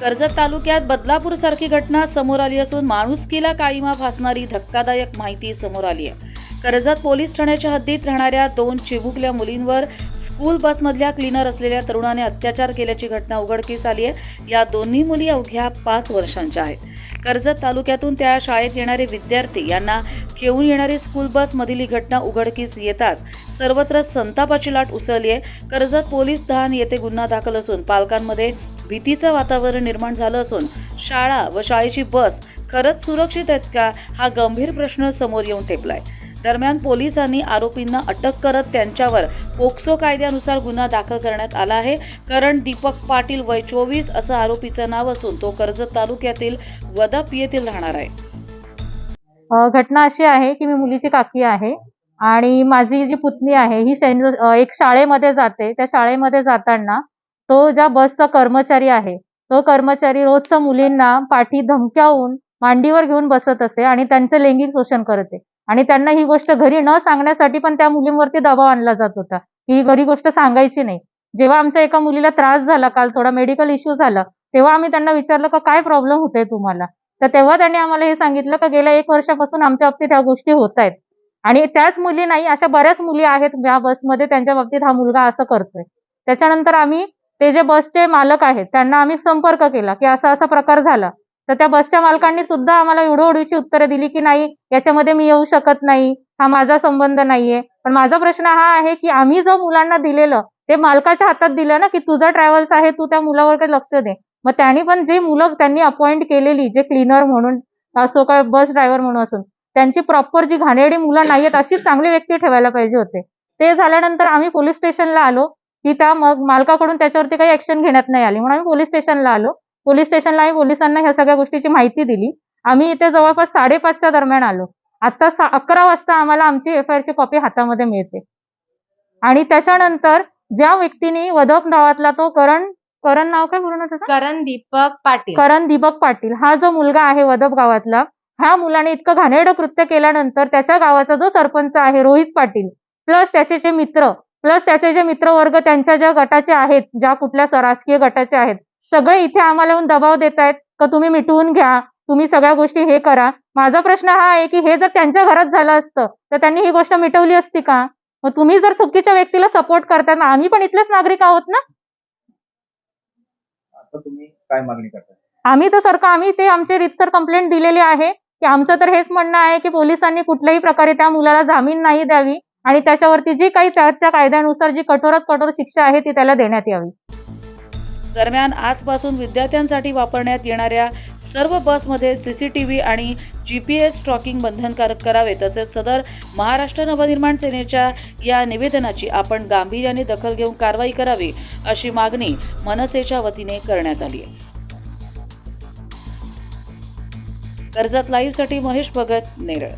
कर्जत तालुक्यात बदलापूर सारखी घटना समोर आली असून माणुसकीला काळीमा फासणारी धक्कादायक माहिती समोर आली आहे. कर्जत पोलीस ठाण्याच्या हद्दीत राहणाऱ्या दोन चिमुकल्या मुलींवर स्कूल बसमधल्या क्लीनर असलेल्या तरुणाने अत्याचार केल्याची घटना उघडकीस आली आहे. या दोन्ही मुली अवघ्या पाच वर्षांच्या आहेत. कर्जत तालुक्यातून त्या शाळेत येणारे विद्यार्थी यांना घेऊन येणारी स्कूल बस मधील ही घटना उघडकीस येताच सर्वत्र संतापाची लाट उसळली आहे. कर्जत पोलीस दहान येथे गुन्हा दाखल असून पालकांमध्ये भीतीचं वातावरण निर्माण झालं असून शाळा व शाळेची बस खरंच सुरक्षित आहेत का हा गंभीर प्रश्न समोर येऊन ठेपलाय. दरम्यान पोलिसांनी आरोपींना अटक करत त्यांच्यावर पोक्सो कायद्यानुसार गुन्हा दाखल करण्यात आला आहे. कारण दीपक पाटील वय चोवीस असं आरोपीचं नाव असून तो कर्जत तालुक्यातील वदप येथील राहणार आहे. घटना अशी आहे की मी मुलीची काकी आहे आणि माझी जी पुतणी आहे ही एक शाळेमध्ये जाते. त्या शाळेमध्ये जाताना तो ज्या बसचा कर्मचारी आहे तो कर्मचारी रोजच्या मुलींना पाठी धमक्यावून मांडीवर घेऊन बसत असे आणि त्यांचं लैंगिक शोषण करते आणि त्यांना ही गोष्ट घरी न सांगण्यासाठी पण त्या मुलींवरती दबाव आणला जात होता. की ही घरी गोष्ट सांगायची नाही. जेव्हा आमच्या एका मुलीला त्रास झाला काल थोडा मेडिकल इश्यू झाला तेव्हा आम्ही त्यांना विचारलं का काय प्रॉब्लेम होतोय तुम्हाला? तर तेव्हा त्यांनी आम्हाला हे सांगितलं का गेल्या एक वर्षापासून आमच्या बाबतीत ह्या गोष्टी होत आहेत. आणि त्याच मुली नाही अशा बऱ्याच मुली आहेत या बसमध्ये त्यांच्या बाबतीत हा मुलगा असं करतोय. त्याच्यानंतर आम्ही ते जे बसचे मालक आहेत त्यांना आम्ही संपर्क केला की असा असा प्रकार झाला. तर त्या बसच्या मालकांनी सुद्धा आम्हाला उडवडीची उत्तरं दिली की नाही याच्यामध्ये मी येऊ शकत नाही हा माझा संबंध नाहीये. पण माझा प्रश्न हा आहे की आम्ही जो मुलांना दिलेलं ते मालकाच्या हातात दिलं ना की तुझा ट्रॅव्हल्स आहे तू त्या मुलावर काही लक्ष दे. मग त्यांनी पण जे मुलं त्यांनी अपॉइंट केलेली जे क्लीनर म्हणून असो का बस ड्रायव्हर म्हणून असून त्यांची प्रॉपर जी घाणेरडी मुलं नाहीयेत अशीच चांगली व्यक्ती ठेवायला पाहिजे होते. ते झाल्यानंतर आम्ही पोलीस स्टेशनला आलो की त्या मग मालकाकडून त्याच्यावरती काही ऍक्शन घेण्यात नाही आली म्हणून आम्ही पोलीस स्टेशनला आलो. पोलीस स्टेशनला आम्ही पोलिसांना ह्या सगळ्या गोष्टीची माहिती दिली. आम्ही इथे जवळपास साडेपाचच्या दरम्यान आलो. आता अकरा वाजता आम्हाला आमची एफ आय ची कॉपी हातामध्ये मिळते. आणि त्याच्यानंतर ज्या व्यक्तीने वधप गावातला तो करण करण नाव काय पूर्ण करण दीपक पाटील. करण दीपक पाटील. हा जो मुलगा आहे वदप गावातला ह्या मुलाने इतकं घाणेरडं कृत्य केल्यानंतर त्याच्या गावाचा जो सरपंच आहे रोहित पाटील प्लस त्याचे जे मित्र प्लस त्याचे जे मित्रवर्ग त्यांच्या ज्या गटाचे आहेत ज्या कुठल्या राजकीय गटाचे आहेत सगळे इथे आम्हाला येऊन दबाव देत आहेत का तुम्ही मिटवून घ्या तुम्ही सगळ्या गोष्टी हे करा. माझा प्रश्न हा आहे की हे जर त्यांच्या घरात झालं असतं तर त्यांनी ही गोष्ट मिटवली असती का? मग तुम्ही जर चुकीच्या व्यक्तीला सपोर्ट करताय मग आम्ही पण इथलेच नागरिक आहोत ना? आता तुम्ही काय मागणी करताय? आम्ही तर सरकार आम्ही ते आमचे रितसर कंप्लेंट दिलेली आहे की आमचं तर हेच म्हणणं आहे की पोलिसांनी कुठल्याही प्रकारे त्या मुलाला जामीन नाही द्यावी आणि त्याच्यावरती जी काही त्या त्या कायद्यानुसार जी कठोरात कठोर शिक्षा आहे ती त्याला देण्यात यावी. दरम्यान आजपासून विद्यार्थ्यांसाठी वापरण्यात येणाऱ्या सर्व बसमध्ये सी सी टी व्ही आणि जी पी एस ट्रॉकिंग बंधनकारक करावे तसेच सदर महाराष्ट्र नवनिर्माण सेनेच्या या निवेदनाची आपण गांभीर्याने दखल घेऊन कारवाई करावी अशी मागणी मनसेच्या वतीने करण्यात आली आहे. कर्जत लाईव्हसाठी महेश भगत नेरळ.